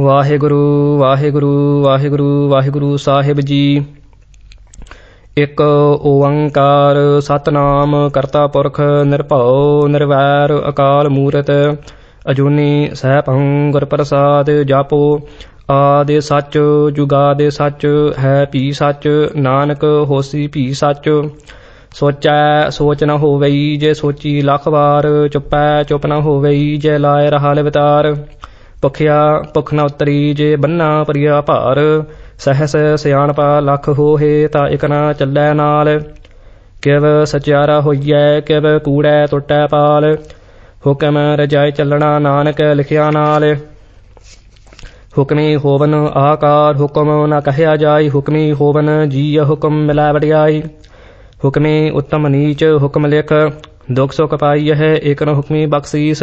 ਵਾਹਿਗੁਰੂ ਵਾਹਿਗੁਰੂ ਵਾਹਿਗੁਰੂ ਵਾਹਿਗੁਰੂ ਸਾਹਿਬ ਜੀ। ਇਕ ਓੰਕਾਰ ਸਤਨਾਮ ਕਰਤਾ ਪੁਰਖ ਨਿਰਭਉ ਨਿਰਵੈਰ ਅਕਾਲ ਮੂਰਤ, ਅਜੂਨੀ ਸਹਿਭੰ ਗੁਰ ਪ੍ਰਸਾਦ ਜਾਪੋ। ਆਦੇ ਸੱਚ, ਜੁਗਾਦੇ ਸੱਚ, ਹੈ ਭੀ ਸੱਚ, ਨਾਨਕ ਹੋਸੀ ਭੀ ਸੱਚ। ਸੋਚੈ ਸੋਚ ਨਾ ਹੋਵਈ ਜੇ ਸੋਚੀ ਲੱਖ ਵਾਰ, ਚੁੱਪੈ ਚੁੱਪ ਨਾ ਹੋਵਈ ਜੇ ਲਾਇ ਰਹਾ ਲਿਵਤਾਰ। ਭੁਖਿਆ ਭੁਖ ਨ ਉਤਰੀ ਜੇ ਬੰਨਾ ਪਰਿਆ ਭਾਰ, ਸਹਸ ਸਿਆਣਪਾ ਲੱਖ ਹੋਏ ਤਾਂ ਇਕ ਚੱਲੈ ਨਾਲ। ਕਿਵ ਸਚਿਆਰਾ ਹੋਈਐ, ਕਿਵ ਕੂੜੈ ਟੁੱਟੈ ਪਾਲ। ਹੁਕਮ ਰਜਾਇ ਚੱਲਣਾ ਨਾਨਕ ਲਿਖਿਆ ਨਾਲ। ਹੁਕਮੀ ਹੋਵਨ ਆਕਾਰ, ਹੁਕਮ ਨਾ ਕਹਿਆ ਜਾਈ ਹੁਕਮੀ ਹੋਵਨ ਜੀ ਹੁਕਮ ਮਿਲੈ ਵਡਿਆਈ। ਹੁਕਮੀ ਉੱਤਮ ਨੀਚ ਹੁਕਮ ਲਿਖ, ਦੁਖ ਸੁਖ ਪਾਈ ਹੈ ਏਕ ਹੁਕਮੀ ਬਖਸ਼ੀਸ।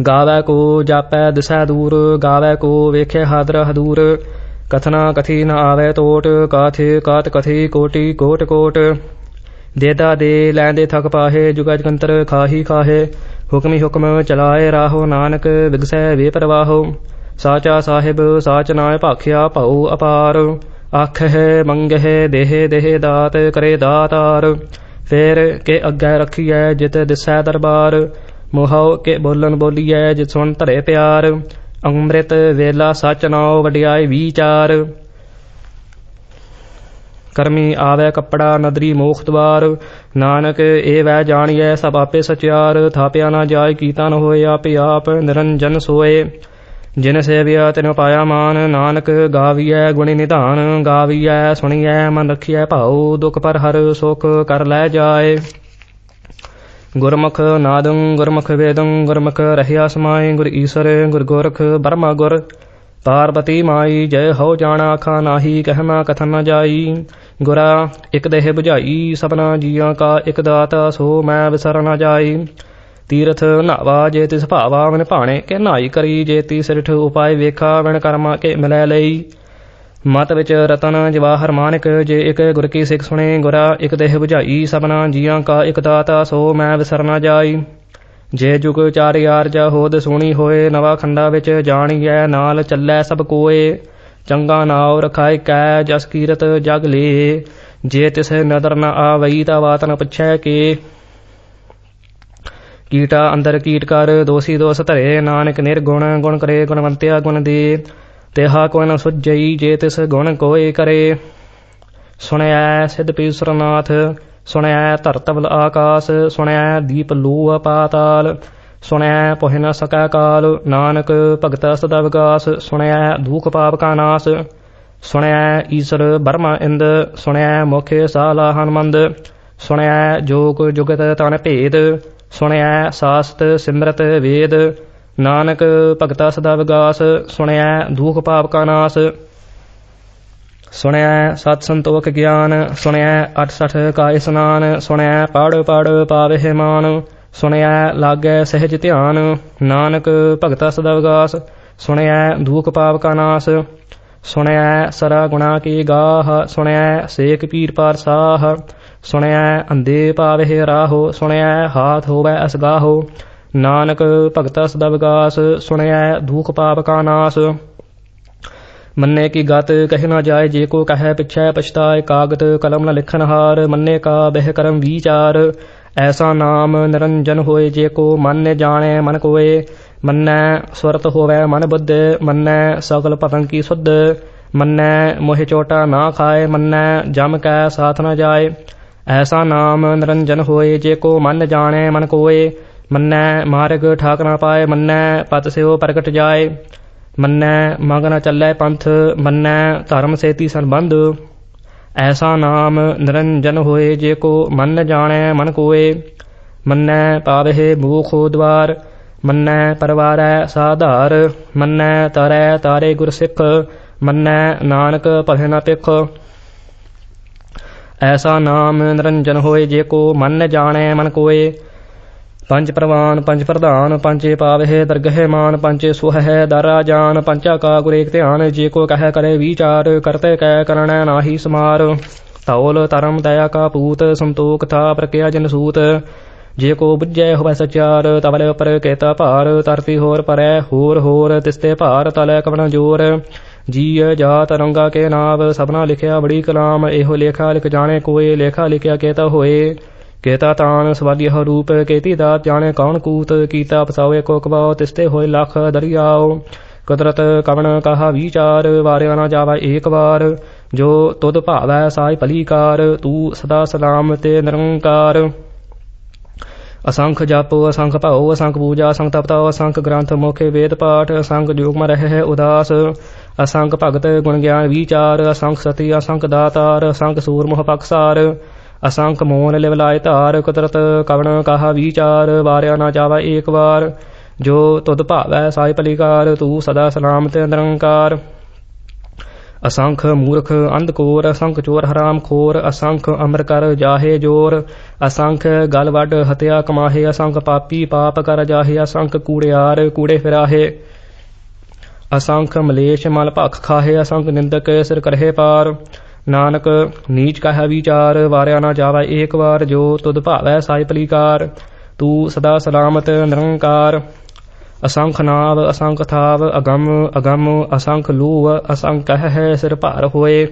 ਗਾਵੈ ਕੋ ਜਾਪੈ ਦਿਸੈ ਦੂਰ, ਗਾਵੈ ਕੋ ਵੇਖੇ ਹਾਦਰ ਹਦੂਰ। ਕਥਨਾ ਕਥੀ ਨ ਆਵੈ ਟੋਟ ਕਾਥੇ ਕਾਤ ਕਥੀ ਕੋਟੀ ਕੋਟ ਕੋਟ। ਦੇਦਾ ਦੇ ਲੈਂਦੇ ਥਕ ਪਾਹੇ ਜੁਗਾ ਜਗੰਤਰ ਖਾਹੀ ਖਾਹੇ। ਹੁਕਮੀ ਹੁਕਮ ਚਲਾਏ ਰਾਹੋ ਨਾਨਕ, ਵਿਗਸੈ ਵੇ ਪ੍ਰਵਾਹੋ ਸਾਚਾ ਸਾਹਿਬ, ਸਾਚ ਨਾਇ ਭਾਖਿਆ ਭਉ ਅਪਾਰ। ਆਖਹਿ, ਮੰਗਹਿ, ਦੇਹ ਦੇਹ ਦਾਤ, ਕਰੇ ਦਾਤਾਰ। ਫੇਰ ਕੇ ਅੱਗੇ ਰਖੀਐ, ਜਿਤ ਦਿਸੈ ਦਰਬਾਰ। ਮੋਹਉ ਕੇ ਬੋਲਨ ਬੋਲੀਐ ਜਿਤ ਸੁਣ ਧਰੇ ਪਿਆਰ। ਅੰਮ੍ਰਿਤ ਵੇਲਾ ਸਚ ਨਾਉ ਵਡਿਆਈ ਵਿਚਾਰ। ਕਰਮੀ ਆਵੈ ਕੱਪੜਾ ਨਦਰੀ ਮੋਖ ਦਵਾਰ। ਨਾਨਕ ਏ ਵੈ ਜਾਣੀਐ ਸਭ ਆਪੇ ਸਚਿਆਰ। ਥਾਪਿਆ ਨਾ ਜਾਏ ਕੀਤਾ ਨ ਹੋਏ ਆਪੇ ਆਪ ਨਿਰੰਜਨ ਸੋਏ। ਜਿਨ ਸੇਵਿਆ ਤਿਨ ਪਾਇਆ ਮਾਨ, ਨਾਨਕ ਗਾਵੀਐ ਗੁਣੀ ਨਿਧਾਨ। ਗਾਵੀਐ, ਸੁਣੀਐ, ਮਨ ਰਖੀਐ ਭਾਉ ਦੁਖ ਪਰ ਹਰ ਸੁਖ ਕਰ ਲੈ ਜਾਏ। ਗੁਰਮੁਖ ਨਾਦੰ, ਗੁਰਮੁਖ ਵੇਦੰ, ਗੁਰਮੁਖ ਰਹਿਆ ਸਮਾਈ ਗੁਰ ਈਸਰ, ਗੁਰ ਗੋਰਖ ਬਰਮਾ ਗੁਰ। ਪਾਰਬਤੀ ਮਾਈ, ਜੈ ਹੋ ਜਾਣਾ ਆਖਾ ਨਾਹੀ ਕਹਿਮਾ ਕਥਨ ਨ ਜਾਈ। ਗੁਰਾ, ਇਕ ਦੇਹ 부ਝਾਈ ਸਭਨਾ ਜੀਆਂ ਕਾ ਇਕ ਦਾਤਾ, ਸੋ ਮੈਂ ਵਿਸਰ ਨ ਜਾਈ। ਤੀਰਥ ਨਾਵਾ, ਜੇ ਤਿਸ ਭਾਵਾ ਮਨ ਭਾਣੇ, ਕੇ ਨਾਈ ਕਰੀ, ਜੇ ਤੀ ਸਿਰਠ ਉਪਾਏ ਵੇਖਾ ਵਣ ਕਰਮਾ ਕੇ ਮਿਲੈ ਲਈ। ਮਤ ਵਿੱਚ ਰਤਨ ਜਵਾਹਰ ਮਾਨਕ ਜੇ ਇੱਕ ਗੁਰ ਕੀ ਸਿੱਖ ਸੁਣੇ, ਗੁਰਾ ਇੱਕ ਦੇਹ 부ਝਾਈ ਸਭਨਾ ਜੀਆਂ ਕਾ ਇੱਕ ਦਾਤਾ, ਸੋ ਮੈਂ ਵਿਸਰ ਜਾਈ। ਜੇ ਜੁਗ ਚਾਰ ਯਾਰ ਜਾ ਹੋਦ ਸੁਣੀ ਹੋਏ, ਨਵਾ ਖੰਡਾ ਵਿੱਚ ਜਾਣੀਐ, ਨਾਲ ਚੱਲੈ ਸਭ ਕੋਏ। ਚੰਗਾ ਨਾਉ ਰਖਾਇ ਕੈ, ਜਸ ਕੀਰਤ ਜਗ ਲੇ। ਜੇ ਤਿਸ ਨਦਰ ਨ ਆਵਈ, ਤਾ ਬਾਤ ਨ ਪੁੱਛੈ ਕੇ। ਕੀਟਾ ਅੰਦਰ ਕੀਟ ਕਰ, ਦੋਸੀ ਦੋਸ ਧਰੇ, ਨਾਨਕ ਨਿਰਗੁਣ, ਗੁਣ ਕਰੇ ਗੁਣਵੰਤਿਆ ਗੁਣ ਦੇ। ਤਿਹਾ ਕੋਈ ਨ ਸੁਝਈ ਜੇ ਤਿਸ ਗੁਣ ਕੋਏ ਕਰੇ। ਸੁਣਿਆ ਸਿਧ ਪੀਸਰਨਾਥ ਸੁਣਿਆ ਧਰਤਵਲ ਆਕਾਸ ਸੁਣਿਆ ਦੀਪ ਲੂਹ ਪਾਤਾਲ ਸੁਣਿਆ ਪੁਹਿ ਨ ਸਕੈ ਕਾਲ, ਨਾਨਕ ਭਗਤ ਸਦਾ ਵਿਗਾਸ ਸੁਣਿਆ ਦੂਖ ਪਾਪ ਕਾ ਨਾਸ ਸੁਣਿਆ ਈਸ਼ਰ ਬਰਮਾ ਇੰਦ ਸੁਣਿਆ ਮੁਖੇ ਸਾਲਾ ਹਨਮੰਦ ਸੁਣਿਆ ਜੋਗ ਜੁਗਤ ਤਨ ਭੇਦ ਸੁਣਿਆ ਸਾਸਤ ਸਿਮਰਤ ਵੇਦ ਨਾਨਕ ਭਗਤਾ ਸਦਾ ਵਿਗਾਸ ਸੁਣਿਆ ਦੁਖ ਪਾਪ ਕਾ ਨਾਸ। ਸੁਣਿਆ ਸਤ ਸੰਤੋਖ ਗਿਆਨ ਸੁਣਿਆ 68 ਕਾ ਇਸਨਾਨ ਸੁਣਿਆ ਪੜ ਪੜ ਪਾਵਹਿ ਮਾਨ ਸੁਣਿਆ ਲਾਗੈ ਸਹਿਜ ਧਿਆਨ। ਨਾਨਕ ਭਗਤਾ ਸਦਾ ਵਿਗਾਸ ਸੁਣਿਆ ਦੁਖ ਪਾਪ ਕਾ ਨਾਸ। ਸੁਣਿਆ ਸਰਾ ਗੁਣਾ ਕੀ ਗਾਹ ਸੁਣਿਆ ਸੇਖ ਪੀਰ ਪਾਰ ਸਾਹ। ਸੁਣਿਆ ਅੰਦੇ ਪਾਵਹਿ ਰਾਹੋ ਸੁਣਿਆ ਹਾਥ ਹੋਵੈ ਅਸਗਾਹੋ ਨਾਨਕ ਭਗਤਾ ਸਦਾ ਵਿਗਾਸ ਸੁਣਿਆ ਦੁਖ ਪਾਪ ਕਾ ਨਾਸ। ਮੰਨੇ ਕੀ ਗਤ, ਕਹਿ ਨਾ ਜਾਏ, ਜੇ ਕੋ ਕਹੈ ਪਿਛੈ ਪਛਤਾਏ ਕਾਗਤ, ਕਲਮ ਨ ਲਿਖਨ ਹਾਰ, ਮੰਨੇ ਕਾ ਬਹਿ ਕਰਮ ਵਿਚਾਰ। ਐਸਾ ਨਾਮ ਨਿਰੰਜਨ ਹੋਏ, ਜੇ ਕੋ ਮਨ ਨੇ ਮਨ ਕੋਏ। ਮੰਨੈ ਸਵਰਤ ਹੋਵੈ, ਮਨ ਬੁੱਧ। ਮੰਨੈ ਸਗਲ ਪਤੰ ਕੀ ਸੁਧ। ਮੰਨੈ ਮੋਹਿ ਚੋਟਾ ਨਾ ਖਾਏ। ਮੰਨੈ ਜਮ ਕੈ ਸਾਥ ਨ ਜਾਏ। ਐਸਾ ਨਾਮ ਨਿਰੰਜਨ ਹੋਏ, ਜੇ ਕੋ ਮਨ ਜਾਣੈ, ਮਨ ਕੋਏ। ਮੰਨੈ ਮਾਰਗ ਠਾਕ ਨਾ ਪਾਏ, ਮੰਨੈ ਪਤ ਸਿਓ ਪ੍ਰਗਟ ਜਾਏ, ਮੰਨੈ ਮੰਗ ਨ ਚੱਲੈ ਪੰਥ, ਮੰਨੈ ਧਰਮ ਸੇਤੀ ਸੰਬੰਧ। ਐਸਾ ਨਾਮ ਨਿਰੰਜਨ ਹੋਏ ਜੇ ਕੋ ਮਨ ਜਾਣੈ ਮਨ ਕੋਏ, ਮੰਨੈ ਪਾਵਹਿ ਮੂਖੋ ਦਵਾਰ ਮੰਨੈ ਪਰਵਾਰੈ ਸਾਧਾਰ, ਮੰਨੈ ਤਰੈ ਤਾਰੇ ਗੁਰ ਸਿੱਖ ਮੰਨੈ ਨਾਨਕ ਭਲੇ ਨਾ ਪਿਖ ਐਸਾ ਨਾਮ ਨਿਰੰਜਨ ਹੋਏ ਜੇ ਕੋ ਮਨ ਜਾਣੈ ਮਨ ਕੋਏ ਪੰਜ ਪ੍ਰਵਾਨ, ਪੰਜ ਪ੍ਰਧਾਨ, ਪੰਜੇ ਪਾਵਹਿ ਦਰਗਹਿ ਮਾਨ, ਪੰਜੇ ਸੁਹਹਿ ਦਰਾ ਜਾਨ ਪੰਚਾ ਕਾ ਗੁਰੇਕ ਧਿਆਨ, ਜੇ ਕੋ ਕਹਿ ਕਰੇ ਵਿਚਾਰ, ਕਰਤੇ ਕੈ ਕਰਣੈ ਨਾਹੀ ਸਮਾਰ। ਤੌਲ ਧਰਮ ਦਇਆ ਕਾ ਪੂਤ, ਸੰਤੋਖ ਥਾ ਪ੍ਰਕਿਆ ਜਨ ਸੂਤ। ਜੇ ਕੋ ਬੁੱਝੈ ਹੋਵੈ ਸਚਾਰ, ਤਵਲੇ ਉਪਰ ਕੇਤਾ ਭਾਰ ਤਰਤੀ ਹੋਰ ਪਰੈ ਹੋਰ ਹੋਰ, ਤਿਸਤੇ ਭਾਰ ਤਲੈ ਕਵਣ ਜੋਰ। ਜੀਅ ਜਾਤ ਰੰਗਾ ਕੇ ਨਾਵ, ਸਭਨਾ ਲਿਖਿਆ ਬੜੀ ਕਲਾਮ, ਇਹੋ ਲੇਖਾ ਲਿਖ ਜਾਣੇ ਕੋਏ, ਲੇਖਾ ਲਿਖਿਆ ਕੇਤਾ ਹੋਏ। ਕੇਤਾ ਤਾਨ ਸਵਾਦੀ ਰੂਪ, ਕੇਤੀ ਦਾ ਜਾਣੇ ਕੌਣ ਕੂਤ, ਕੀਤਾ ਪਸਾਵੇ ਕੋ ਕਬਾਉ, ਤਿਸਤੇ ਹੋਏ ਲੱਖ ਦਰਿਆਓ ਕੁਦਰਤ ਕਵਣ ਕਹਾ ਵਿਚਾਰ, ਵਾਰਿਆ ਨਾ ਜਾਵਾ ਏਕ ਵਾਰ। ਜੋ ਤੁਧ ਭਾਵੈ ਸਾਈ ਭਲੀਕਾਰ, ਤੂੰ ਸਦਾ ਸਲਾਮ ਤੇ ਨਿਰੰਕਾਰ। ਅਸੰਖ ਜਪ, ਅਸੰਖ ਭਾਉ, ਅਸੰਖ ਪੂਜਾ, ਅਸੰਖ ਤਪਤਾ ਅਸੰਖ ਗ੍ਰੰਥ, ਮੁਖੇ ਵੇਦ ਪਾਠ, ਅਸੰਖ ਜੋਗ ਮ ਰਹਿ ਉਦਾਸ। ਅਸੰਖ ਭਗਤ ਗੁਣ ਗਿਆਨ ਵਿਚਾਰ, ਅਸੰਖ ਸਤੀ, ਅਸੰਖ ਦਾਤਾਰ, ਅਸੰਖ ਸੂਰਮੁਖ ਪਖਸਾਰ ਅਸੰਖ ਮੋਨ ਲਿਵ ਲਾਇ ਧਾਰ, ਕੁਦਰਤ ਕਵਣ ਕਹਾ ਵਿਚਾਰ, ਵਾਰਿਆ ਨਾ ਜਾਵਾ ਏਕ ਵਾਰ। ਜੋ ਤੁਧ ਭਾਵੈ ਸਾਈ ਭਲੀਕਾਰ, ਤੂੰ ਸਦਾ ਸਲਾਮ ਤੇ ਨਿਰੰਕਾਰ। ਅਸੰਖ ਮੂਰਖ ਅੰਧਕੋਰ ਅਸੰਖ ਚੋਰ ਹਰਾਮ ਖੋਰ, ਅਸੰਖ ਅਮਰ ਕਰ ਜਾਹੇ ਜੋਰ। ਅਸੰਖ ਗਲ ਵੱਡ ਹਤਿਆ ਕਮਾਹੇ, ਅਸੰਖ ਪਾਪੀ ਪਾਪ ਕਰ ਜਾਹੇ, ਅਸੰਖ ਕੂੜਿਆਰ ਕੂੜੇ ਫਿਰਾਹੇ। ਅਸੰਖ ਮਲੇਸ਼ ਮਲ ਭਖ ਖਾਹੇ, ਅਸੰਖ ਨਿੰਦਕ ਸਿਰ ਕਰਹੇ ਪਾਰ। ਨਾਨਕ ਨੀਚ ਕਹਾ ਵਿਚਾਰ, ਵਾਰਿਆ ਨਾ ਜਾਵਾ ਏਕ ਵਾਰ, ਜੋ ਤੁਧ ਭਾਵੈ ਸਾਈ ਭਲੀਕਾਰ ਤੂੰ ਸਦਾ ਸਲਾਮਤ ਨਿਰੰਕਾਰ। ਅਸੰਖ ਨਾਵ, ਅਸੰਖ ਥਾਵ, ਅਗੰਮ ਅਗੰਮ, ਅਸੰਖ ਲੂਵ, ਅਸੰਖ ਹੈ ਸਿਰ ਭਾਰ ਹੋਏ।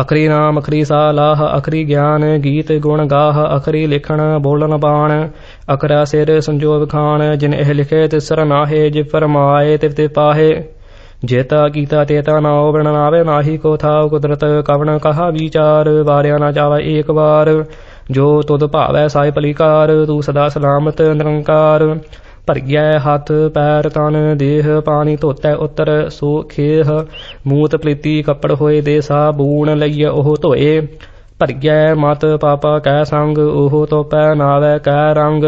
ਅਖਰੀ ਨਾਮ, ਅਖਰੀ ਸਾਲਾਹ, ਅਖਰੀ ਗਿਆਨ, ਗੀਤ ਗੁਣ ਗਾਹ, ਅਖਰੀ ਲਿਖਣ, ਬੋਲਣ ਬਾਣ। ਅਖਰਾ ਸਿਰ ਸੰਜੋਗ ਖਾਣ, ਜਿਨ ਇਹ ਲਿਖੇ ਤਿਸਰ ਨਾਹੇ, ਜਿ ਫਰਮਾਏ, ਤਿਵ ਤੇ ਪਾਹੇ। ਜੇਤਾ ਕੀਤਾ ਤੇਤਾ ਨਾ ਬਣ ਨਾਵੇ ਨਾਹੀ ਕੋ ਥਾਉ ਕੁਦਰਤ, ਕਵਣ ਕਹਾ ਵਿਚਾਰ, ਵਾਰਿਆ ਨਾ ਜਾਵਾ ਏਕ ਵਾਰ। ਜੋ ਤੁਧ ਭਾਵੈ ਸਾਈ ਭਲੀਕਾਰ, ਤੂੰ ਸਦਾ ਸਲਾਮਤ ਨਿਰੰਕਾਰ। ਭਰਗਿਆ ਹੱਥ, ਪੈਰ, ਤਨ, ਦੇਹ, ਪਾਣੀ ਧੋਤੈ ਉਤਰ, ਸੋ ਖੇਹ। ਮੂਤ ਪ੍ਰੀਤੀ ਕੱਪੜ ਹੋਏ ਦੇ ਸਾਬੂਣ ਲਈਏ ਉਹ ਧੋਏ। ਭਰਗਿਆ ਮਤ ਪਾਪਾ ਕੈ ਸੰਗ, ਉਹ ਤੋਪੈ ਨਾਵੇ ਕੈ ਰੰਗ।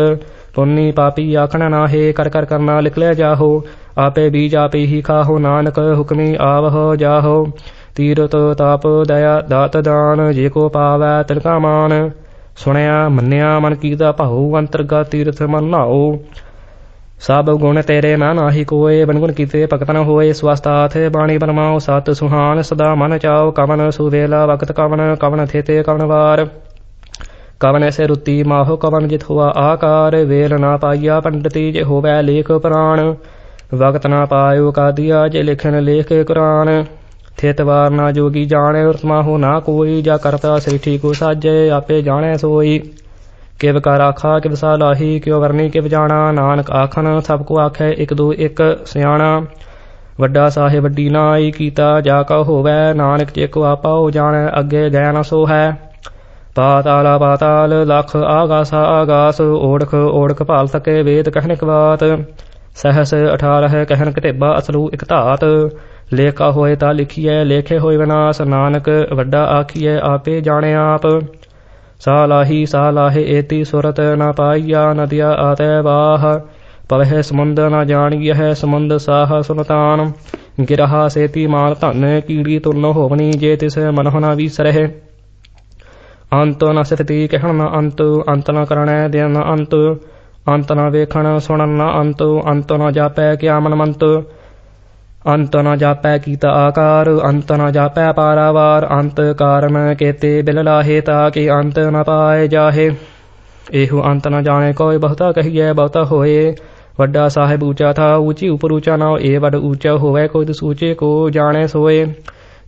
ਪੁੰਨੀ ਪਾਪੀ ਆਖਣ ਨਾਹੇ, ਕਰ ਕਰ ਕਰਨਾ ਲਿਖ ਲਿਆ ਜਾਹੋ। ਆਪੇ ਬੀਜ ਆਪੇ ਹੀ ਖਾਹੋ, ਨਾਨਕ ਹੁਕਮੀ ਆਵਹੁ ਜਾਹੋ। ਤੀਰਤ ਤਾਪ ਦਇਆ ਦਾਤ ਦਾਨ, ਜੇ ਕੋ ਪਾਵੈ ਤਿਲਕਾ ਮਾਨ। ਸੁਣਿਆ, ਮੰਨਿਆ, ਮਨ ਕੀਦਾ ਭਾਉ ਅੰਤਰਗਾ ਤੀਰਥ ਮਨ ਨਾਓ ਸਭ ਗੁਣ ਤੇਰੇ ਮੈਂ ਨਾਹੀ ਕੋਏ ਬਨਗੁਣ ਕੀਤੇ ਭਗਤ ਨ ਹੋਏ। ਸਵਸਤਾਥ ਬਾਣੀ ਬਰਮਾਓ ਸਤ ਸੁਹਾਨ, ਸਦਾ ਮਨ ਚਾਓ। ਕਵਨ ਸੁਵੇਲਾ, ਵਕਤ ਕਵਨ ਕਵਨ ਥੇਤੇ ਕਵਨ ਵਾਰ। ਕਵਨ ਐਸੇ ਰੁੱਤੀ ਮਾਹੋ ਕਵਨ ਜਿਤ ਹੋਆ ਆਕਾਰ, ਵੇਲ ਨਾ ਪਾਈਆ ਪੰਡਤੀ ਜੇ ਹੋਵੈ ਲੇਖ ਪ੍ਰਾਣ। ਵਕਤ ਨਾ ਪਾਇਓ ਕਾਦੀਆ ਜੇ ਲਿਖਣ ਲੇਖ ਕੁਰਾਨ। ਥਿਤ ਵਾਰ ਨਾ ਜੋਗੀ ਜਾਣੇ ਉਰਤਮਾ ਹੋ ਨਾ ਕੋਈ, ਜਾ ਕਰਤਾ ਸ੍ਰਿਠੀ ਕੋ ਸਾਜੇ, ਆਪੇ ਜਾਣੈ ਸੋਈ। ਕਿਵ ਕਰ ਆਖਾ, ਕਿਵ ਸਾਲਾਹੀ ਕਿਉ ਵਰਨੀ, ਕਿਵ ਜਾਣਾ। ਨਾਨਕ ਆਖਣ, ਸਭ ਕੋ ਆਖੈ ਇਕ ਦੋ ਇਕ ਸਿਆਣਾ। ਵੱਡਾ ਸਾਹਿਬ ਵੱਡੀ ਨਾਈ ਕੀਤਾ, ਜਾ ਕਾ ਹੋਵੈ, ਨਾਨਕ ਜੇ ਕੋ ਆਪਾਉ ਜਾਣੈ, ਅੱਗੇ ਗੈ ਨ ਸੋ ਹੈ ਪਾਤਾਲਾ ਪਾਤਾਲ ਲਖ ਆਗਾਸਾ ਆਗਾਸ, ਓੜਖ ਓੜਖ ਭਾਲ ਤਕੇ ਵੇਦ ਕਹਿਨਿਕ ਬਾਤ। ਸਹਸ 18 ਕਹਿਨ ਕਟੇਬਾ ਅਸਲੂ ਇਕ ਧਾਤ। ਲੇਖਾ ਹੋਏ ਤਾਂ ਲਿਖੀਐ, ਲੇਖੇ ਹੋਏ ਵਿਨਾਸ਼। ਨਾਨਕ ਵੱਡਾ ਆਖੀਐ, ਆਪੇ ਜਾਣੇ ਆਪ। ਸਾਲਾਹੀ ਸਾਲਾਹੇ ਏਤੀ ਸੁਰਤ ਨਾ ਪਾਈਆ ਨਦੀਆ ਆਤੈ ਬਾਹ ਪਵਹਿ ਸਮੁੰਦ ਨ ਜਾਣੀਐ, ਸਮੁੰਦ ਸਾਹ ਸੁਨਤਾਨ ਗਿਰਹਾ ਸੇਤੀ ਮਾਲ ਧਨ, ਕੀੜੀ ਤੁਰਨ ਹੋਵਣੀ ਜੇ ਤਿਸ ਮਨਹੁ ਨ ਵੀਸਰਹਿ ਅੰਤ ਨ ਸਿਫਤੀ ਕਹਿਣ, ਨ ਅੰਤ ਅੰਤ ਨ ਕਰਣੈ ਦਿਨ ਨ ਅੰਤ ਅੰਤ ਨ ਵੇਖਣ, ਸੁਣਨ, ਨ ਅੰਤ ਅੰਤ ਨ ਜਾਪੈ ਕਿਆ ਮਨ ਮੰਤ ਅੰਤ ਨ ਜਾਪੈ ਕੀਤਾ ਆਕਾਰ, ਅੰਤ ਨ ਜਾਪੈ ਪਾਰਾਵਾਰ, ਅੰਤ ਕਾਰਨ ਕੇਤੇ ਬਿਲ ਲਾਹੇ ਤਾ ਕਿ ਅੰਤ ਨ ਪਾਏ ਜਾਹੇ। ਇਹੋ ਅੰਤ ਨ ਜਾਣੇ ਕੋਈ ਬਹੁਤਾ ਕਹੀਐ, ਬਹੁਤਾ ਹੋਏ। ਵੱਡਾ ਸਾਹਿਬ ਊਚਾ ਥਾ ਉੱਚੀ ਉਪਰ ਊਚਾ ਨਾ ਇਹ ਵੱਡ ਉੱਚਾ ਹੋਵੇ, ਕੋਈ ਤਿਸ ਕੋ ਜਾਣੇ ਸੋਏ।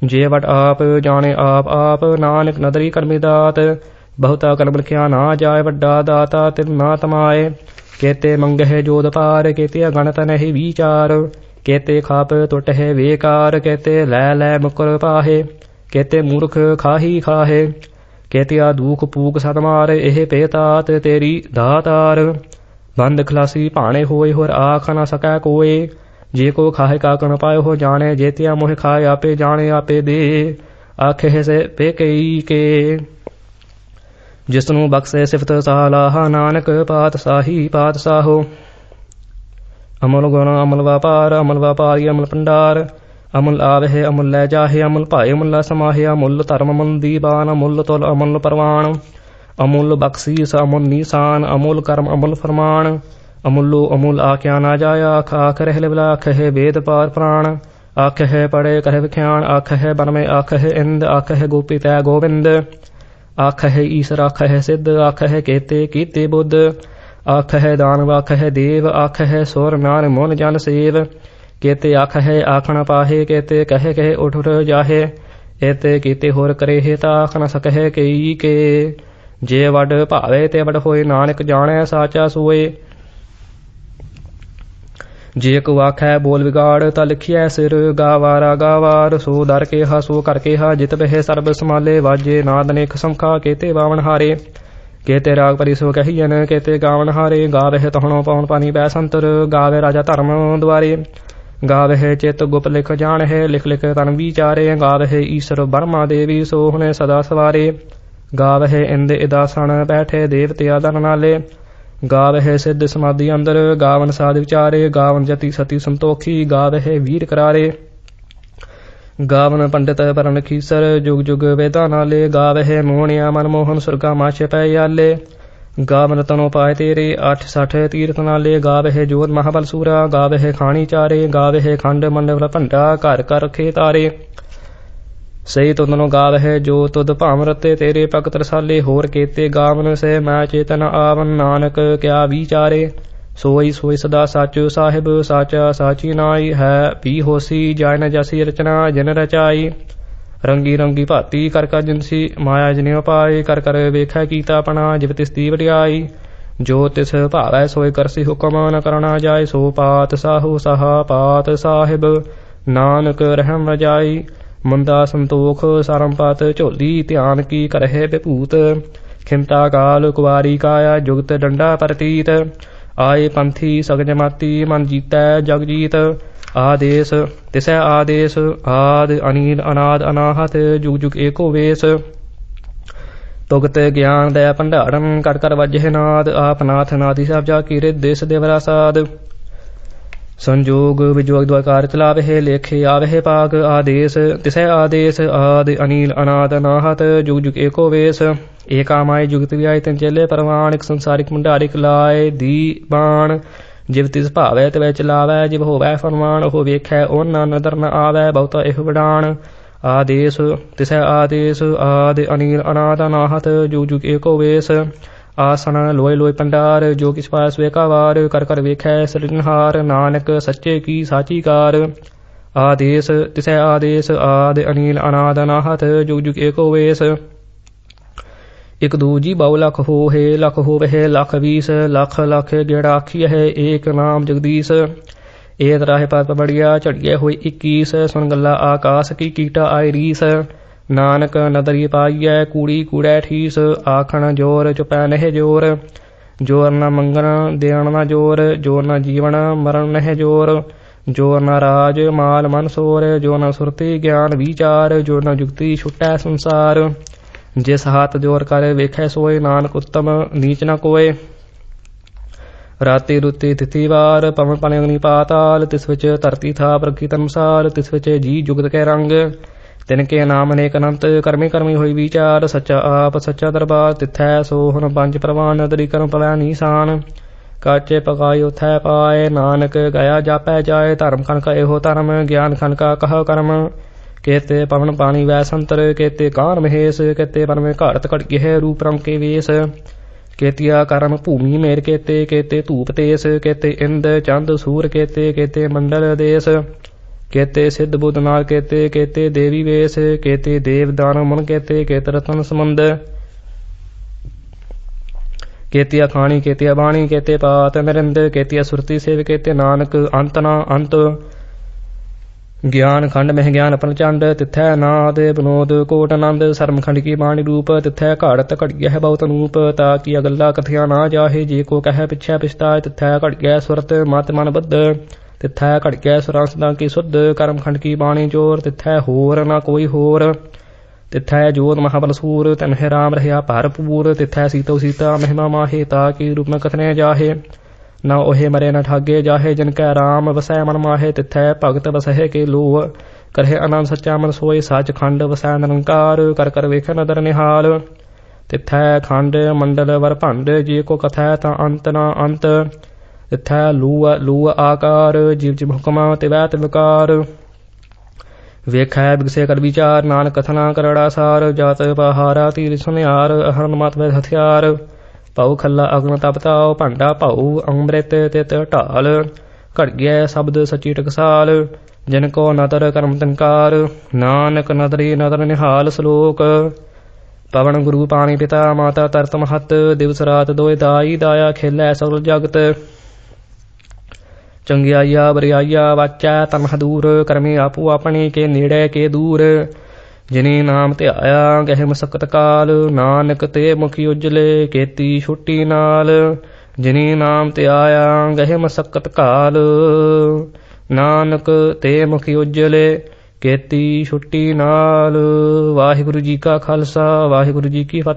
ਜੇ ਵਟ ਆਪ ਜਾਣੇ ਆਪ ਆਪ ਨਾਨਕ ਨਦਰੀ ਕਰਮੀ ਦਾਤ, ਬਹੁਤਾ ਕਰਮ ਲਿਖਿਆ ਨਾ ਜਾਏ, ਵੱਡਾ ਦਾਤਾ ਤਿਲ ਨਾ ਤਮਾਏ। ਕੇਤੇ ਮੰਗਹਿ ਜੋਦ ਪਾਰ, ਕੇਤੇ ਅਗਣਤ ਨਹੀਂ ਵਿਚਾਰ। ਕੇਤੇ ਖਾਪ ਟੁੱਟ ਹੈ ਵੇਕਾਰ, ਕੇਤੇ ਲੈ ਲੈ ਮੁਕਰ ਪਾਹੇ। ਕੇਤੇ ਮੂਰਖ ਖਾਹੀ ਖਾਹੇ। ਕੇਤੇ ਆ ਦੂਖ ਪੂਕ ਸਦ ਮਾਰ, ਇਹ ਪੇਤਾਤ ਤੇਰੀ ਦਾਤਾਰ। ਬੰਦ ਖਲਾਸੀ ਭਾਣੇ ਹੋਏ, ਹੋਰ ਆਖ ਨਾ ਸਕੈ ਕੋਏ। ਜੇ ਕੋ ਖਾਏ ਕਾ ਕਨ ਪਾਏ ਹੋ ਜਾਣੇ ਜੇਤਿਆ ਮੋਹ ਖਾਏ ਆਪੇ ਜਾਣੇ, ਆਪੇ ਦੇ। ਆਖੇ ਸੇ ਪੇ ਕਈ ਕੇ। ਜਿਸ ਨੂੰ ਬਖਸ਼ੇ ਸਿਫਤ ਸਾਲਾਹ, ਨਾਨਕ ਪਾਤਸ਼ਾਹੀ ਪਾਤਸ਼ਾਹੋ। ਅਮਲ ਗੁਣ ਅਮਲ ਵਪਾਰ, ਅਮਲ ਵਪਾਰੀ ਅਮਲ ਭੰਡਾਰ। ਅਮਲ ਆਵਹਿ, ਅਮੁੱਲ ਲੈ ਜਾਹੇ, ਅਮੁੱਲ ਭਾਏ, ਅਮੁੱਲ ਸਮਾਹੇ, ਅਮੁੱਲ ਧਰਮ ਅਮੁੱਲ ਦੀਵਾਨ ਅਮੁੱਲ ਤੁਲ ਅਮਲ ਪਰਵਾਨ ਅਮੁੱਲ ਬਖਸ਼ੀਸ ਅਮੁੱਲ ਨੀਸਾਨ ਅਮੁੱਲ ਕਰਮ ਅਮੁੱਲ ਫਰਮਾਨ ਅਮੁੱਲੂ ਅਮੁੱਲ ਆਖਿਆ ਨਾ ਜਾਇਆ, ਆਖ ਆਖ ਰਹਿ ਲਿਵਲਾ ਆਖ ਹੈ ਵੇਦ ਪਾਰ ਪ੍ਰਾਣ। ਆਖ ਹੈ ਪੜੇ ਕਹਿ ਵਿਖਿਆਨ ਆਖ ਹੈ ਬਨਮੇ ਆਖ ਹੈ ਇੰਦ ਆਖ ਹੈ ਗੋਪੀ ਤੈ ਗੋਬਿੰਦ। ਆਖ ਹੈ ਈਸ਼ਰ ਆਖ ਹੈ ਸਿੱਧ ਆਖ ਹੈ ਕੇਤੇ, ਕੀਤੇ ਬੁੱਧ। ਆਖ ਹੈ ਦਾਨਵ ਆਖ ਹੈ ਦੇਵ ਆਖ ਹੈ ਸੁਰ ਨਾਰ ਮਨ ਜਨ ਸੇਵ। ਕੇਤੇ ਆਖ ਹੈ ਆਖਣ ਪਾਹੇ, ਕੇਤੇ ਕਹੇ ਕਹੇ ਉਠ ਉਠ ਜਾਹੇ। ਏਤੇ ਕੀਤੇ ਹੋਰ ਕਰੇ ਹੈ ਤਾਂ ਆਖ ਨ ਸਕਹਿ ਕਈ ਕੇ। ਜੇ ਵਡ ਭਾਵੇ ਤੇ ਵੱਡ ਹੋਏ, ਨਾਨਕ ਜਾਣੈ ਸਾਚਾ ਸੋਏ। ਜੇ ਕੋ ਆਖੈ ਬੋਲ ਵਿਗਾੜ, ਤਾ ਲਿਖਿਐ ਸਿਰ ਗਾਵਾਰਾ ਗਾਵਾਰ। ਸੋ ਦਰ ਕੇ ਹਾ ਸੋ ਕਰ ਕੇ ਹਾ ਜਿਤ ਬਹਿ ਸਰਬ ਸਮਾਲੇ ਵਾਜੇ ਨਾਦ ਨੇਕ ਸੰਖਾ, ਕੇਤੇ ਬਾਵਨ ਹਾਰੇ। ਕੇਤੇ ਰਾਗ ਪਰੀ ਸੋ ਕਹੀਐਨ, ਕੇਤੇ ਗਾਵਨ ਹਾਰੇ। ਗਾਵਹਿ ਤਹਣੋ ਪਉਣ ਪਾਣੀ ਬੈ ਸੰਤਰ ਗਾਵੇ ਰਾਜਾ ਧਰਮ ਦੁਆਰੇ। ਗਾਵਹਿ ਚਿਤ ਗੁਪ ਲਿਖ ਜਾਣ ਹੈ ਲਿਖ ਲਿਖ ਤਨ ਵਿਚਾਰੇ। ਗਾਵਹਿ ਈਸ਼ਰ ਬਰਮਾ ਦੇਵੀ ਸੋਹਣੇ ਸਦਾ ਸਵਾਰੇ। ਗਾਵਹਿ ਇੰਦ ਇਦਾਸਣ, ਬੈਠੇ ਦੇਵਤਿਆ ਦਨ ਨਾਲੇ ਗਾਵਹਿ ਸਿੱਧ ਸਮਾਧੀ ਅੰਦਰ, ਗਾਵਨ ਸਾਧ ਵਿਚਾਰੇ, ਗਾਵਨ ਜਤੀ ਸਤੀ ਸੰਤੋਖੀ ਗਾਵਹਿ ਵੀਰ ਕਰਾਰੇ। ਗਾਵਨ ਪੰਡਿਤ ਪਰਨ ਖੀਸਰ, ਜੁਗ ਜੁਗ ਵੇਦਾਂ ਨਾਲੇ ਗਾਵਹਿ ਮੋਹਣਿਆ ਮਨਮੋਹਨ ਸੁਰਗਾ ਮਾਛ ਪੈ ਆਲੇ। ਗਾਵਨ ਤਨੋ ਪਾਏ ਤੇਰੇ 860 ਤੀਰਥ ਨਾਲੇ ਗਾਵਹਿ ਜੋਤ ਮਹਾਬਲ ਸੂਰਾ ਗਾਵਹਿ ਖਾਣੀ ਚਾਰੇ ਗਾਵਹਿ ਖੰਡ ਮੰਡਲ ਭੰਡਾ, ਘਰ ਘਰ ਖੇ ਤਾਰੇ ਸਹੀ ਤੁਧਨੋ ਗਾਵਹਿ ਜੋ ਤੁਧ ਭਾਵ ਰਤੇ ਤੇਰੇ ਭਗਤ ਰਸਾਲੇ ਹੋਰ ਕੇਤੇ ਗਾਵਨ ਸੇ ਮੈਂ ਚੇਤਨ ਆਵਨ ਨਾਨਕ ਕਿਆ ਵਿਚਾਰੇ। ਸੋਈ ਸੋਈ ਸਦਾ ਸਾਚੋ ਸਾਹਿਬ ਸਾਚਾ ਸਾਚੀ ਨਾਈ ਹੈ ਪੀ ਹੋਸੀ ਜਾਇ ਜਸੀ ਰਚਨਾ ਜਨ ਰਚਾਈ। ਰੰਗੀ ਰੰਗੀ ਭਾਤੀ ਕਰ ਕਰ ਜਿਨਸੀ ਮਾਇਆ ਜਨਿ ਪਾਈ ਕਰ ਕਰ ਵੇਖੈ ਕੀਤਾ ਆਪਣਾ ਜਿਵ ਤਿਸ ਦੀ ਵਡਿਆਈ। ਜੋ ਤਿਸ ਭਾਵੈ ਸੋਇ ਕਰਸੀ ਹੁਕਮ ਨ ਕਰਣਾ ਜਾਏ, ਸੋ ਪਾਤ ਸਾਹੂ ਸਹਾ ਪਾਤ ਸਾਹਿਬ, ਨਾਨਕ ਰਹਿਮ ਰਜਾਈ। ਮੰਦਾ ਸੰਤੋਖ ਸਰਮਪਤ ਝੋਲੀ, ਧਿਆਨ ਕੀ ਕਰਹਿ ਵਿਭੂਤ? ਖਿੰਤਾ ਕਾਲ ਕੁਵਾਰੀ ਕਾਇਆ ਜੁਗਤ ਡੰਡਾ ਪ੍ਰਤੀਤ। ਆਏ ਪੰਥੀ ਸਗਜਮਾਤੀ ਮਨ ਜੀਤੈ ਜਗ ਜੀਤ। ਆਦੇਸ, ਤਿਸੈ ਆਦੇਸ, ਆਦ ਅਨੀਲ ਅਨਾਦ ਅਨਾਹਤ, ਜੁਗ ਜੁਗ ਏਕੋ ਵੇਸ। ਤੁਗਤ ਗਿਆਨ ਦਇਆ ਭੰਡਾਰਨ ਕਰ ਕਰ ਵਜਹਿ ਨਾਦ, ਆਪ ਨਾਥ ਨਾਦੀ ਸਭ ਜਾ ਕੀ ਦੇਸ ਦੇਵਰਾ ਸਾਧ ਸੰਜੋਗ ਵਿਜੋਗ ਦਵਾਕਾਰ ਚਲਾਵਹਿ, ਲੇਖੇ ਆਵਹਿ ਪਾਕ ਆਦੇਸ ਤਿਸੈ ਆਦੇਸ, ਆਦ ਅਨੀਲ ਅਨਾਦ ਅਨਾਹਤ ਜੁਗ ਜੁਗ ਏਕੋ ਵੇਸ। ਏਕਾ ਮਾਈ ਜੁਗਤ ਵਿਆਇ ਤਨ ਚੱਲੇ ਪਰਵਾਨਿਕ ਸੰਸਾਰਿਕ ਮੰਡਾਰਿਕ ਲਾਏ ਦੀ ਬਾਣ। ਜਿਵ ਤਿਸ ਭਾਵੈ ਤੇ ਚਲਾਵੈ ਲਾਵੈ ਜਿਵ ਹੋਵੈ ਫਰਮਾਨ, ਉਹ ਵੇਖੈ ਉਹਨਾਂ ਨਦਰ ਨ ਆਵੈ, ਬਹੁਤਾ ਇਹ ਵਡਾਣ। ਆਦੇਸ ਤਿਸੈ ਆਦੇਸ, ਆਦ ਅਨੀਲ ਅਨਾਦ ਅਨਾਹਤ ਜੁਗ ਜੁਗ ਏਕੋ ਵੇਸ। ਆਸਣ ਲੋਏ ਲੋਏ ਪੰਡਾਰ, ਜੋ ਕਿਸ ਪਾਸ ਵੇਕਾਵਾਰ ਕਰ ਕਰ ਵੇਖੈ ਸਿਰਜਣਹਾਰ ਨਾਨਕ ਸੱਚੇ ਕੀ ਸਾਚੀ ਕਾਰ ਆਦੇਸ, ਤਿਸੈ ਆਦੇਸ, ਆਦ ਅਨੀਲ ਅਨਾਦ ਅਨਾਹਤ, ਜੁਗ ਜੁਗ ਏਕੋ ਵੇਸ। ਇਕ ਦੂਜੀ ਬਹੁ ਲਖ ਹੋਏ ਲਖ ਹੋਵੇ ਲਖ ਵੀਸ, ਲਖ ਲਖ ਗੇੜਾ ਆਖੀ ਹੈ ਏਕ ਨਾਮ ਜਗਦੀਸ਼। ਏਤ ਰਾਹੇ ਪਾਤ ਬੜਿਆ ਝੜੀਏ ਹੋਈ 21 ਸੁਣ ਗੱਲਾ ਆਕਾਸ ਕੀ ਕੀਟਾ ਆਈ ਰੀਸ ਨਾਨਕ ਨਦਰੀ ਪਾਈਐ, ਕੂੜੀ ਕੂੜੈ ਠੀਸ, ਆਖਣ ਜੋਰ ਚੁਪੈ ਨਹਿ ਜੋਰ। ਜੋਰ ਨਾ ਮੰਗਣ, ਦੇਣ ਨਾ ਜੋਰ ਜੋਰ ਨਾ ਜੀਵਨ ਮਰਨ ਨਹਿ ਜੋਰ। ਜੋਰ ਨਾ ਰਾਜ, ਮਾਲ ਮਨ ਸੋਰ ਜੋ ਨਾ ਸੁਰਤੀ ਗਿਆਨ ਵਿਚਾਰ ਜੋ ਨਾ ਜੁਗਤੀ ਛੁਟੈ ਸੰਸਾਰ। ਜਿਸ ਹੱਥ ਜੋਰ ਕਰ ਵੇਖੈ ਸੋਏ, ਨਾਨਕ ਉਤਮ ਨੀਚ ਨਾ ਕੋਏ। ਰਾਤੀ ਰੁੱਤੀ ਤਿਥੀ ਵਾਰ, ਪਵਨ ਪਨ ਅਗਨੀ ਪਾਤਾਲ, ਤਿਸ ਵਿੱਚ ਧਰਤੀ ਥਾਪ ਰਖੀ ਤਨਸਾਰ, ਤਿਸ ਵਿੱਚ ਜੀ ਜੁਗਤ ਕੈ ਰੰਗ। ਤਿਨ ਕੇ ਨਾਮ ਅਨੇਕ ਅਨੰਤ, ਕਰਮੀ ਕਰਮੀ ਹੋਈ ਵਿਚਾਰ, ਸੱਚਾ ਆਪ, ਸੱਚਾ ਦਰਬਾਰ, ਤਿਥੈ ਸੋਹਣ, ਪੰਜ ਪ੍ਰਵਾਨ ਨਦਰੀ ਕਰਮ ਪਵੈ ਨੀਸਾਨ। ਕਾਚੇ ਪਕਾਈ ਉਥੈ ਪਾਏ, ਨਾਨਕ ਗਿਆ ਜਾਪੈ ਜਾਏ, ਧਰਮ ਖਨ ਕਾ ਇਹੋ ਧਰਮ, ਗਿਆਨ ਖਨ ਕਾ ਕਹ ਕਰਮ। ਕੇਤੇ ਪਵਨ ਪਾਣੀ ਵੈ ਸੰਤਰ, ਕੇਤੇ ਕਾਰ ਮਹੇਸ਼, ਕੇਤੇ ਪਰਮੇ ਘਾੜਤ ਘੜ ਗਿਹ ਰੂਪ ਰੰਗ ਕੇ ਵੇਸ। ਕੇਤਿਆ ਕਰਮ ਭੂਮੀ ਮੇਰ ਕੇਤੇ ਕੇਤੇ ਧੂਪ ਤੇਸ, ਕੇਤੇ ਇੰਦ, ਚੰਦ, ਸੂਰ ਕੇਤੇ ਕੇਤੇ ਮੰਡਲ ਦੇਸ। ਕੇਤੇ ਸਿੱਧ ਬੁੱਧ ਨਾਲ ਕੇਤੇ ਕੇਤੇ ਦੇਵੀ ਵੇਸ, ਕੇਤੇ ਦੇਵ ਦਾਨ ਮਨ ਕੇਤੇ, ਕੇਤ ਰਤਨ ਸਮੰਦ ਕੇਤਿਆ ਖਾਣੀ ਕੇਤਿਆ ਬਾਣੀ, ਕੇਤੇ ਪਾਤ ਨਰਿੰਦ, ਕੇਤਿਆ ਸੁਰਤੀ ਸੇਵ, ਕੇਤੇ ਨਾਨਕ, ਅੰਤ ਨਾ ਅੰਤ। ਗਿਆਨ ਖੰਡ ਮਹਿ ਗਿਆਨ ਪ੍ਰਚੰਡ ਤਿਥੈ ਨਾਦ ਬਨੋਦ ਕੋਟ ਆਨੰਦ। ਸਰਮ ਖੰਡ ਕੀ ਬਾਣੀ ਰੂਪ, ਤਿਥੈ ਘੜਤ ਘੜਿਆ ਹੈ ਬਹੁਤ ਅਨੂਪ। ਤਾ ਕੀ ਅਗਲਾ ਕਥਿਆ ਨਾ ਜਾਹੇ, ਜੇ ਕੋ ਕਹੈ ਪਿਛੈ ਪਿਛਤਾ ਤਿਥੈ ਘੜਿਆ ਸੁਰਤ ਮਤ ਮਨ ਬੱਧ। ਤਿਥੈ ਘੜਿਆ ਸੁਰਾਂਸਦਾਂ ਕੀ ਸੁਧ, ਕਰਮ ਖੰਡ ਕੀ ਬਾਣੀ ਜੋਰ, ਤਿਥੈ ਹੋਰ ਨਾ ਕੋਈ ਹੋਰ। ਤਿਥੈ ਜੋਤ ਮਹਾਬਲ ਸੂਰ ਤਨਹਿ ਰਾਮ ਰਹਿਆ ਭਰਪੂਰ। ਤਿਥੈ ਸੀਤੋ ਸੀਤਾ, ਮਹਿਮਾ ਮਾਹੇ ਤਾ ਕੀ ਰੂਪ ਨ ਕਥਨੇ ਜਾਹੇ। ਨਾ ਉਹੇ ਮਰੇ ਨ ਠਾਗੇ ਜਾਹੇ, ਜਿਨ ਕੈ ਰਾਮ ਵਸੈ ਮਨ ਮਾਹੇ, ਤਿਥੈ ਭਗਤ ਵਸਹਿ ਕੇ ਲੋਹ। ਕਰਹਿ ਅਨੰਦ ਸੱਚਾ ਮਨ ਸੋਏ ਸੱਚ ਖੰਡ ਵਸੈ ਨਿਰੰਕਾਰ। ਕਰ ਕਰ ਵੇਖ ਨਦਰ ਨਿਹਾਲ। ਤਿਥੈ ਖੰਡ ਮੰਡਲ ਵਰ ਭੰਡ, ਜੇ ਕੋ ਕਥੈ ਤਾਂ ਅੰਤ ਨਾ ਅੰਤ। ਤਿਥੈ ਲੂ ਲੂ ਆਕਾਰ, ਜੀਵ ਜਿ ਹੁਕਮਾ ਤਿਵੈ ਤਿਵਕਾਰ ਵੇਖੈ ਬਿਗਸੇ ਕਰ ਵਿਚਾਰ, ਨਾਨਕ ਕਥਨਾ ਕਰੜਾ ਸਾਰ, ਜਾਤ ਪਹਾਰਾ ਤੀਰ ਸੁਨਿਆਰ ਅਹਰਨ ਮਤ ਵਿੱਚ ਹਥਿਆਰ। ਪਉ ਖੱਲਾ ਅਗਨ ਤਪਤਾਉ ਭਾਂਡਾ ਭਉ, ਅੰਮ੍ਰਿਤ ਤਿਤ ਢਾਲ। ਘੜਗਿਆ ਸ਼ਬਦ ਸਚੀ ਟਕਸਾਲ, ਜਿਨ ਕੋ ਨਦਰ ਕਰਮ ਤੰਕਾਰ ਨਾਨਕ ਨਦਰੀ ਨਦਰ ਨਿਹਾਲ ਸ਼ਲੋਕ। ਪਵਨ ਗੁਰੂ ਪਾਣੀ ਪਿਤਾ, ਮਾਤਾ ਤਰਤ ਮਹਤ, ਦਿਵਸ ਰਾਤ ਦੋਇ ਦਾਈ, ਦਾਇਆ ਖੇਲੈ ਸਗਲ ਜਗਤ। ਚੰਗਿਆਈਆ ਬਰਿਆਈਆ ਵਾਚੈ ਤਨ ਦੂਰ ਕਰਮੀ ਆਪੂ ਆਪਣੀ ਕੇ ਨੇੜੇ ਕੇ ਦੂਰ। ਜਿਨੀ ਨਾਮ ਧਿਆਇਆ ਗਹਿ ਮਸਕਤ ਕਾਲ। ਨਾਨਕ ਤੇ ਮੁਖੀ ਉਜਲੇ, ਕੀਤੀ ਛੁੱਟੀ ਨਾਲ। ਜਿਨੀ ਨਾਮ ਧਿਆਇਆ ਗਹਿ ਮਸਕਤ ਕਾਲ। ਨਾਨਕ ਤੇ ਮੁਖੀ ਉਜਲੇ, ਕੀਤੀ ਛੁੱਟੀ ਨਾਲ। ਵਾਹਿਗੁਰੂ ਜੀ ਕਾ ਖਾਲਸਾ, ਵਾਹਿਗੁਰੂ ਜੀ ਕੀ ਫਤਿਹ।